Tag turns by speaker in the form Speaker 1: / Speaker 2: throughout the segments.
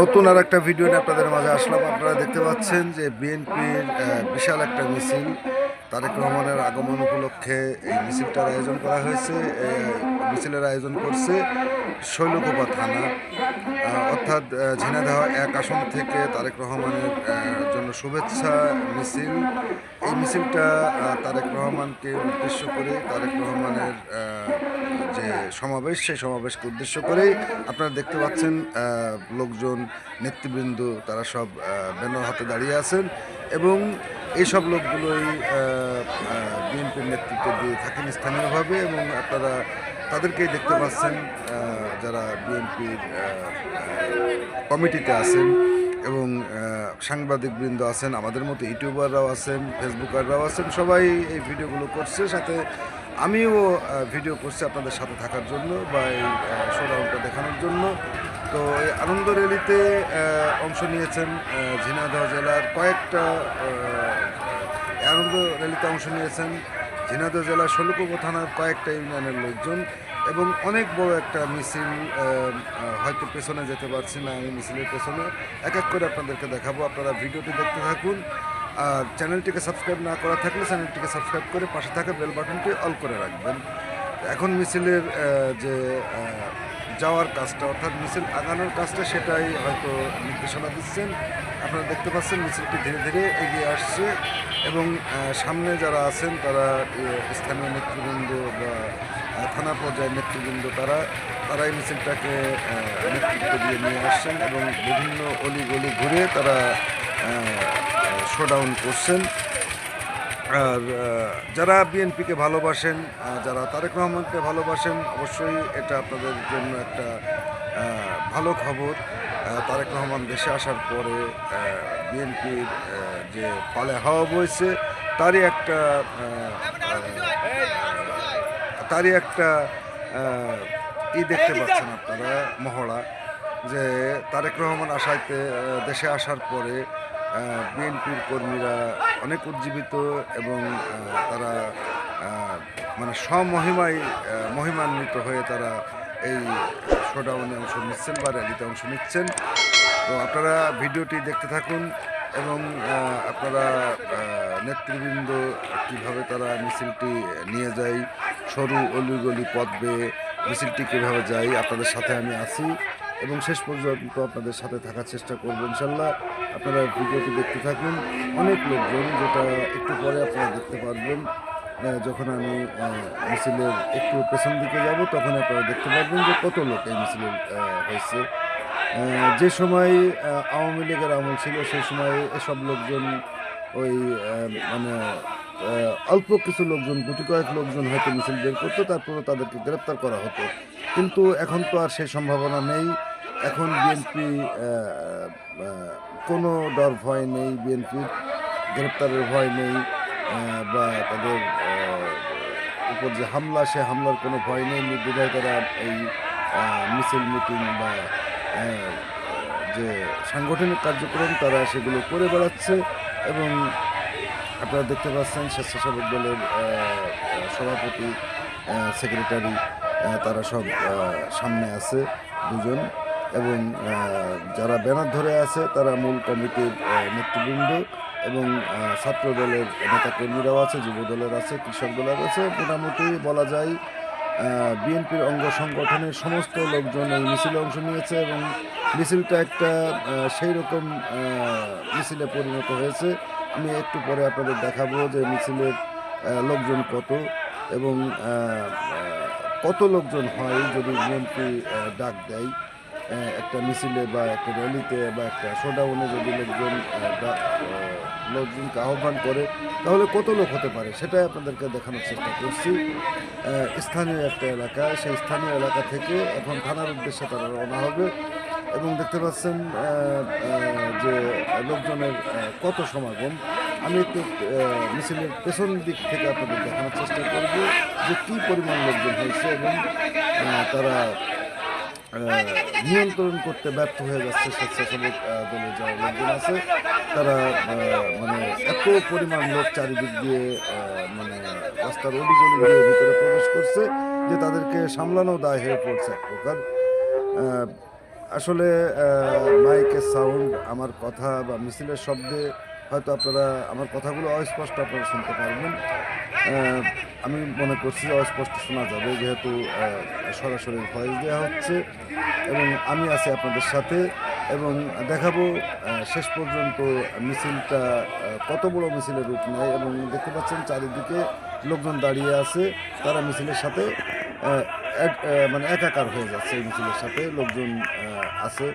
Speaker 1: নতুন আর একটা ভিডিও নিয়ে আপনাদের মাঝে আসলাম। আপনারা দেখতে পাচ্ছেন যে বিএনপির বিশাল একটা মিছিল। তারেক রহমানের আগমন উপলক্ষে এই মিছিলটার আয়োজন করা হয়েছে। মিছিলের আয়োজন করছে শৈলকোপা থানা। অর্থাৎ আহ, ঝিনাইদহ এক আসন থেকে তারেক রহমানের জন্য শুভেচ্ছা মিছিল। এই মিছিলটা তারেক রহমানকে উদ্দেশ্য করে, তারেক রহমানের যে সমাবেশ, সেই সমাবেশকে উদ্দেশ্য করেই আপনারা দেখতে পাচ্ছেন লোকজন, নেতৃবৃন্দ, তারা সব ব্যানার হাতে দাঁড়িয়ে আছেন এবং এইসব লোকগুলোই বিএনপির নেতৃত্ব দিয়ে থাকেন স্থানীয়ভাবে এবং আপনারা তাদেরকেই দেখতে পাচ্ছেন যারা বিএনপির কমিটিতে আছেন। এবং সাংবাদিকবৃন্দ আছেন আমাদের মতো ইউটিউবাররাও আছেন ফেসবুকাররাও আছেন সবাই এই ভিডিওগুলো করছে সাথে আমিও ভিডিও করছি আপনাদের সাথে থাকার জন্য বা এই শোডাউনটা দেখানোর জন্য। তো এই আনন্দ র্যালিতে অংশ নিয়েছেন আহ, ঝিনাইদহ জেলার কয়েকটা আনন্দ র্যালিতে অংশ নিয়েছেন ঝিনাইদহ জেলার ষোলকুপো থানার কয়েকটা ইউনিয়নের লোকজন। এবং অনেক বড় একটা মিছিল হয়তো পেছনে যেতে পারছি না আমি মিছিলের পেছনে। এক এক করে আপনাদেরকে দেখাবো, আপনারা ভিডিওটি দেখতে থাকুন। আর চ্যানেলটিকে সাবস্ক্রাইব না করা থাকলে চ্যানেলটিকে সাবস্ক্রাইব করে পাশে থাকা বেল বাটনটি অল করে রাখবেন। এখন মিছিলের যে যাওয়ার কাজটা, অর্থাৎ মিছিল আগানোর কাজটা, সেটাই হয়তো নির্দেশনা দিচ্ছেন। আপনারা দেখতে পাচ্ছেন মিছিলটি ধীরে ধীরে এগিয়ে আসছে এবং সামনে যারা আছেন, তারা স্থানীয় নেতৃবৃন্দ বা থানা পর্যায়ের নেতৃবৃন্দ তারা তারা এই মিছিলটাকে নেতৃত্ব দিয়ে নিয়ে আসছেন এবং বিভিন্ন অলিগলি ঘুরে তারা শোডাউন করছেন। আর যারা বিএনপিকে ভালোবাসেন যারা তারেক রহমানকে ভালোবাসেন, অবশ্যই এটা আপনাদের জন্য একটা ভালো খবর। তারেক রহমান দেশে আসার পরে বিএনপির যে পালে হাওয়া বইছে, তারই একটা তারই একটা ই দেখতে পাচ্ছেন আপনারা মহড়া যে তারেক রহমান আসাইতে দেশে আসার পরে বিএনপির কর্মীরা অনেক উজ্জীবিত এবং তারা মানে স্বমহিমায় মহিমান্বিত হয়ে তারা এই শোডাউনে অংশ নিচ্ছেন বা র্যালিতে অংশ নিচ্ছেন। তো আপনারা ভিডিওটি দেখতে থাকুন এবং আপনারা নেতৃবৃন্দ কীভাবে তারা মিছিলটি নিয়ে যায় সরু অলিগলি পথ বেয়ে মিছিলটি কীভাবে যায় আপনাদের সাথে আমি আছি এবং শেষ পর্যন্ত আপনাদের সাথে থাকার চেষ্টা করব, ইনশাল্লাহ। আপনারা ভিডিওটি দেখতে থাকুন। অনেক লোকজন যেটা একটু পরে আপনারা দেখতে পারবেন যখন আমি মিছিলের একটু পেছন দিকে যাব, তখন আপনারা দেখতে পারবেন যে কত লোক এই মিছিলের হয়েছে। যে সময় আওয়ামী লীগের আমল ছিল সেই সময় এসব লোকজন ওই মানে অল্প কিছু লোকজন গুটি কয়েক লোকজন হয়তো মিছিল বের করতো তারপরে তাদেরকে গ্রেপ্তার করা হতো। কিন্তু এখন তো আর সেই সম্ভাবনা নেই। এখন বিএনপি কোনো ডর ভয় নেই বিএনপির গ্রেপ্তারের ভয় নেই বা তাদের উপর যে হামলা, সে হামলার কোনো ভয় নেই। নির্দ্বিধায় তারা এই মিছিল, মিটিং বা যে সাংগঠনিক কার্যক্রম, তারা সেগুলো করে বেড়াচ্ছে এবং আপনারা দেখতে পাচ্ছেন স্বেচ্ছাসেবক দলের সভাপতি সেক্রেটারি তারা সব সামনে আছে দুজন এবং যারা ব্যানার ধরে আছে তারা মূল কমিটির নেতৃবৃন্দ এবং ছাত্র দলের নেতাকর্মীরাও আছে, যুব দলের আছে, কৃষক দলের আছে। মোটামুটি বলা যায় বিএনপির অঙ্গ সংগঠনের সমস্ত লোকজন এই মিছিলে অংশ নিয়েছে এবং মিছিলটা একটা সেই রকম মিছিলে পরিণত হয়েছে। আমি একটু পরে আপনাদের দেখাবো যে মিছিলের লোকজন কত এবং কত লোকজন হয় যদি বিএনপি ডাক দেয় একটা মিছিলে বা একটা র্যালিতে বা একটা শোডাউনে যদি লোকজন লোকজনকে আহ্বান করে, তাহলে কত লোক হতে পারে সেটাই আপনাদেরকে দেখানোর চেষ্টা করছি। স্থানীয় একটা এলাকা, সেই স্থানীয় এলাকা থেকে এখন থানার উদ্দেশ্যে তারা রওনা হবে। এবং দেখতে পাচ্ছেন যে লোকজনের কত সমাগম। আমি একটু মিছিলের পেছন দিক থেকে আপনাদের দেখানোর চেষ্টা করব যে কী পরিমাণ লোকজন হয়েছে এবং তারা নিয়ন্ত্রণ করতে ব্যর্থ হয়ে যাচ্ছে স্বেচ্ছাসেবক দলের যারা লোকজন আছে, তারা মানে এত পরিমাণ লোক চারিদিক দিয়ে মানে রাস্তার দিয়ে ভিতরে প্রবেশ করছে যে তাদেরকে সামলানো দায় হয়ে পড়ছে এক প্রকার। আসলে মাইকের সাউন্ড আমার কথা বা মিছিলের শব্দে হয়তো আপনারা আমার কথাগুলো অস্পষ্ট আপনারা শুনতে পারবেন। আমি মনে করছি অস্পষ্ট শোনা যাবে, যেহেতু সরাসরি ভয়েস দেওয়া হচ্ছে এবং আমি আছি আপনাদের সাথে এবং দেখাবো শেষ পর্যন্ত মিছিলটা কত বড় মিছিলের রূপ নেয় এবং দেখতে পাচ্ছেন চারিদিকে লোকজন দাঁড়িয়ে আছে, তারা মিছিলের সাথে মানে একাকার হয়ে যাচ্ছে এই মিছিলের সাথে। লোকজন আছে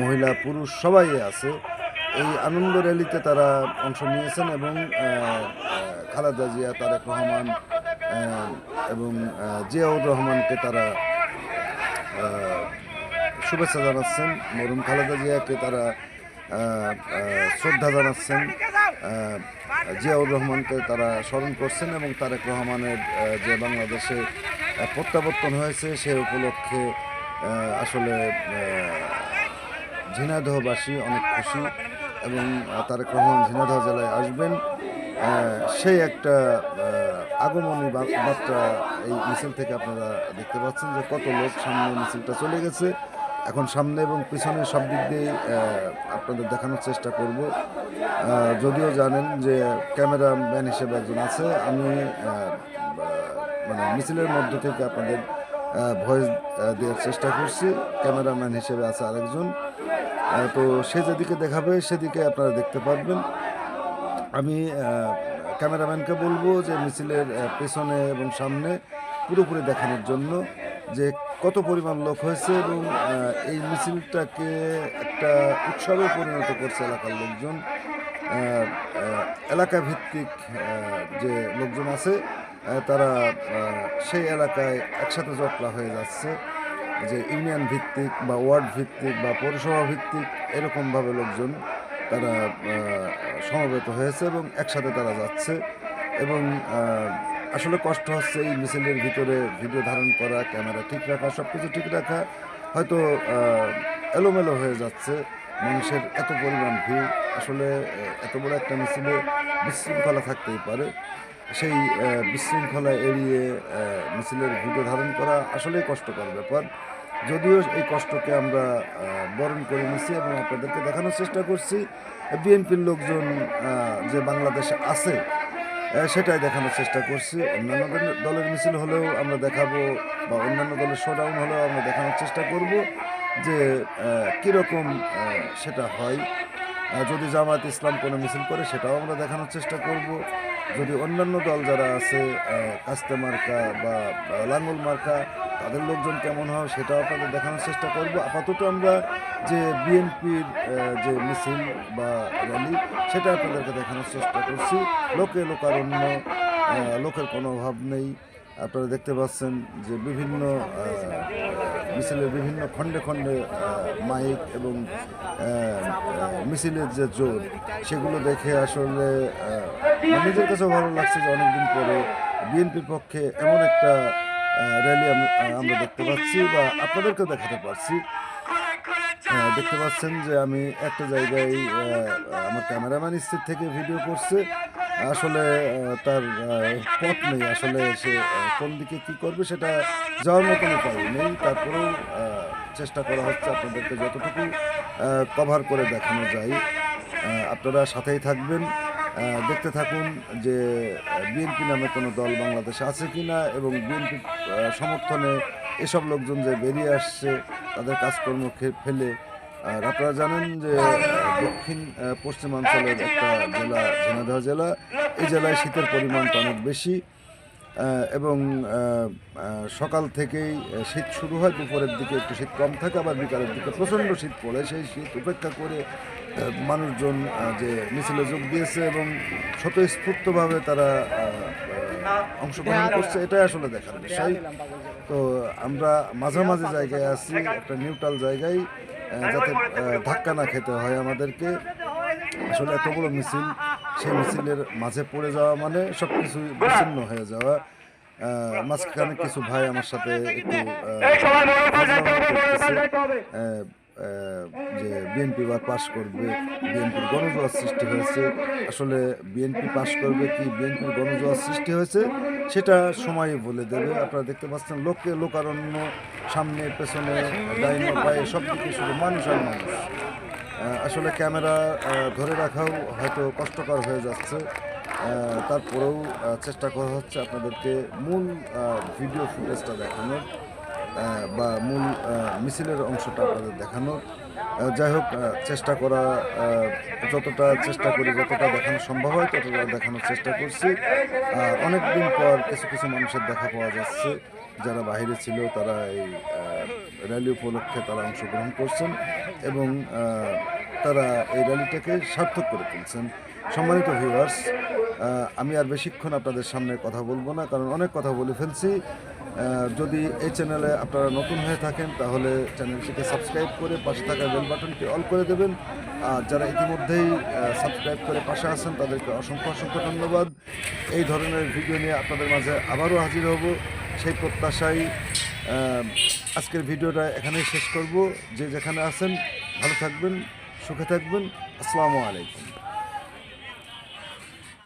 Speaker 1: মহিলা, পুরুষ, সবাই আছে। এই আনন্দ র্যালিতে তারা অংশ নিয়েছেন এবং খালেদা জিয়া, তারেক রহমান এবং জিয়াউর রহমানকে তারা শুভেচ্ছা জানাচ্ছেন। মরুম খালেদা জিয়াকে তারা শ্রদ্ধা জানাচ্ছেন। জিয়াউর রহমানকে তারা স্মরণ করছেন এবং তারেক রহমানের যে বাংলাদেশে প্রত্যাবর্তন হয়েছে সে উপলক্ষে আসলে আহ, ঝিনাইদহবাসী অনেক খুশি এবং আহ, তারেক রহমান ঝিনাইদহ জেলায় আসবেন। সেই একটা আগমনী বার্তা এই মিছিল থেকে আপনারা দেখতে পাচ্ছেন যে কত লোক সামনে মিছিলটা চলে গেছে। এখন সামনে এবং পিছনে সব দিক দিয়েই আপনাদের দেখানোর চেষ্টা করব। যদিও জানেন যে ক্যামেরাম্যান হিসেবে একজন আছে আমি মানে মিছিলের মধ্য থেকে আপনাদের ভয়েস দেওয়ার চেষ্টা করছি। ক্যামেরাম্যান হিসেবে আছে আরেকজন। তো সে যেদিকে দেখাবে সেদিকে আপনারা দেখতে পারবেন। আমি ক্যামেরাম্যানকে বলব যে মিছিলের পেছনে এবং সামনে পুরোপুরি দেখানোর জন্য যে কত পরিমাণ লোক হয়েছে এবং এই মিছিলটাকে একটা উৎসবে পরিণত করছে এলাকার লোকজন। এলাকা ভিত্তিক যে লোকজন আছে তারা সেই এলাকায় একসাথে জটলা হয়ে যাচ্ছে যে ইউনিয়ন ভিত্তিক বা ওয়ার্ড ভিত্তিক বা পৌরসভা ভিত্তিক এরকমভাবে লোকজন তারা সমবেত হয়েছে এবং একসাথে তারা যাচ্ছে এবং আসলে কষ্ট হচ্ছে এই মিছিলের ভিতরে ভিডিও ধারণ করা, ক্যামেরা ঠিক রাখা সব কিছু ঠিক রাখা। হয়তো এলোমেলো হয়ে যাচ্ছে, মানুষের এত পরিমাণ ভিড়। আসলে এত বড় একটা মিছিলে বিশৃঙ্খলা থাকতেই পারে। সেই বিশৃঙ্খলা এড়িয়ে মিছিলের ভিডিও ধারণ করা আসলেই কষ্টকর ব্যাপার। যদিও এই কষ্টকে আমরা বরণ করে নিছি এবং আপনাদেরকে দেখানোর চেষ্টা করছি। বিএনপির লোকজন যে বাংলাদেশে আছে সেটাই দেখানোর চেষ্টা করছি। অন্যান্য দলের মিছিল হলেও আমরা দেখাবো বা অন্যান্য দলের শোডাউন হলেও আমরা দেখানোর চেষ্টা করব যে কীরকম সেটা হয়। যদি জামাত ইসলাম কোনো মিছিল করে, সেটাও আমরা দেখানোর চেষ্টা করব। যদি অন্যান্য দল যারা আছে কাস্তে মার্কা বা লাঙ্গল মার্কা তাদের লোকজন কেমন হয় সেটাও আপনাদের দেখানোর চেষ্টা করব। আপাতত আমরা যে বিএনপির যে মিছিল বা র্যালি সেটা আপনাদেরকে দেখানোর চেষ্টা করছি। লোকে লোকারণ্য আহ, লোকের কোনো অভাব নেই। আপনারা দেখতে পাচ্ছেন যে বিভিন্ন মিছিলের বিভিন্ন খণ্ডে খণ্ডে মাইক এবং মিছিলের যে জোর সেগুলো দেখে আসলে নিজের কাছেও ভালো লাগছে যে অনেকদিন পরে বিএনপির পক্ষে এমন একটা র্যালি আমরা দেখতে পাচ্ছি বা আপনাদেরকেও দেখাতে পারছি। দেখতে পাচ্ছেন যে আমি একটা জায়গায় আমার ক্যামেরাম্যান স্থির থেকে ভিডিও করছে। আসলে তার পথ নেই। আসলে সে কোন দিকে কি করবে সেটা যাওয়ার মতন উপায় নেই। তারপরেও চেষ্টা করা হচ্ছে আপনাদেরকে যতটুকু কভার করে দেখানো যায়। আপনারা সাথেই থাকবেন। দেখতে থাকুন যে বিএনপি নামে কোনো দল বাংলাদেশে আছে কি না এবং বিএনপি সমর্থনে এসব লোকজন যে বেরিয়ে আসছে, তাদের কাজকর্ম ফেলে। আর আপনারা জানেন যে দক্ষিণ পশ্চিমাঞ্চলের একটা জেলা, ঝিনাইদহ জেলা, এই জেলায় শীতের পরিমাণটা অনেক বেশি। এবং সকাল থেকেই শীত শুরু হয়, দুপুরের দিকে একটু শীত কম থাকে, আবার বিকালের দিকে প্রচণ্ড শীত পড়ে। সেই শীত উপেক্ষা করে মানুষজন যে মিছিলে যোগ দিয়েছে এবং স্বতঃস্ফূর্তভাবে তারা অংশগ্রহণ করছে এটাই আসলে দেখার বিষয়। তো আমরা মাঝামাঝি জায়গায় আছি একটা নিউট্রাল জায়গায় যাতে ধাক্কা না খেতে হয় আমাদেরকে। আসলে এত বড় মিছিল সেই মিছিলের মাঝে পড়ে যাওয়া মানে সব কিছু বিচ্ছিন্ন হয়ে যাওয়া। মাঝখানে কিছু ভাই আমার সাথে একটু যে বিএনপি বা পাশ করবে বিএনপির গণজোয়ার সৃষ্টি হয়েছে। আসলে বিএনপি পাশ করবে কি বিএনপির গণজোয়ার সৃষ্টি হয়েছে, সেটা সময় বলে দেবে। আপনারা দেখতে পাচ্ছেন লোকে লোকারণ্য, সামনে, পেছনে, ডাইনে, পায়ে সব দিকে শুধু মানুষ আর মানুষ। আসলে ক্যামেরা ধরে রাখাও হয়তো কষ্টকর হয়ে যাচ্ছে। তারপরেও চেষ্টা করা হচ্ছে আপনাদেরকে মূল ভিডিও ফুটেজটা দেখানোর। বা মূল মিছিলের অংশটা আপনাদের দেখানোর আহ, যাই হোক চেষ্টা করা যতটা চেষ্টা করি যতটা দেখানো সম্ভব হয় ততটা দেখানোর চেষ্টা করছি। অনেক দিন পর কিছু কিছু মানুষের দেখা পাওয়া যাচ্ছে। যারা বাইরে ছিল তারা এই র্যালি উপলক্ষে তারা অংশগ্রহণ করছেন এবং তারা এই র্যালিটাকে সার্থক করে তুলছেন। সম্মানিত ভিউয়ার্স আমি আর বেশিক্ষণ আপনাদের সামনে কথা বলব না কারণ অনেক কথা বলে ফেলছি। যদি এই চ্যানেলে আপনারা নতুন হয়ে থাকেন তাহলে চ্যানেলটিকে সাবস্ক্রাইব করে পাশে থাকা বেল বাটনটি অল করে দেবেন। আর যারা ইতিমধ্যেই সাবস্ক্রাইব করে পাশে আছেন তাদেরকে অসংখ্য অসংখ্য ধন্যবাদ। এই ধরনের ভিডিও নিয়ে আপনাদের মাঝে আবারও হাজির হব। সেই প্রত্যাশায় আহ, আজকের ভিডিওটা এখানেই শেষ করব। যে যেখানে আছেন ভালো থাকবেন সুখে থাকবেন। আসসালামু আলাইকুম।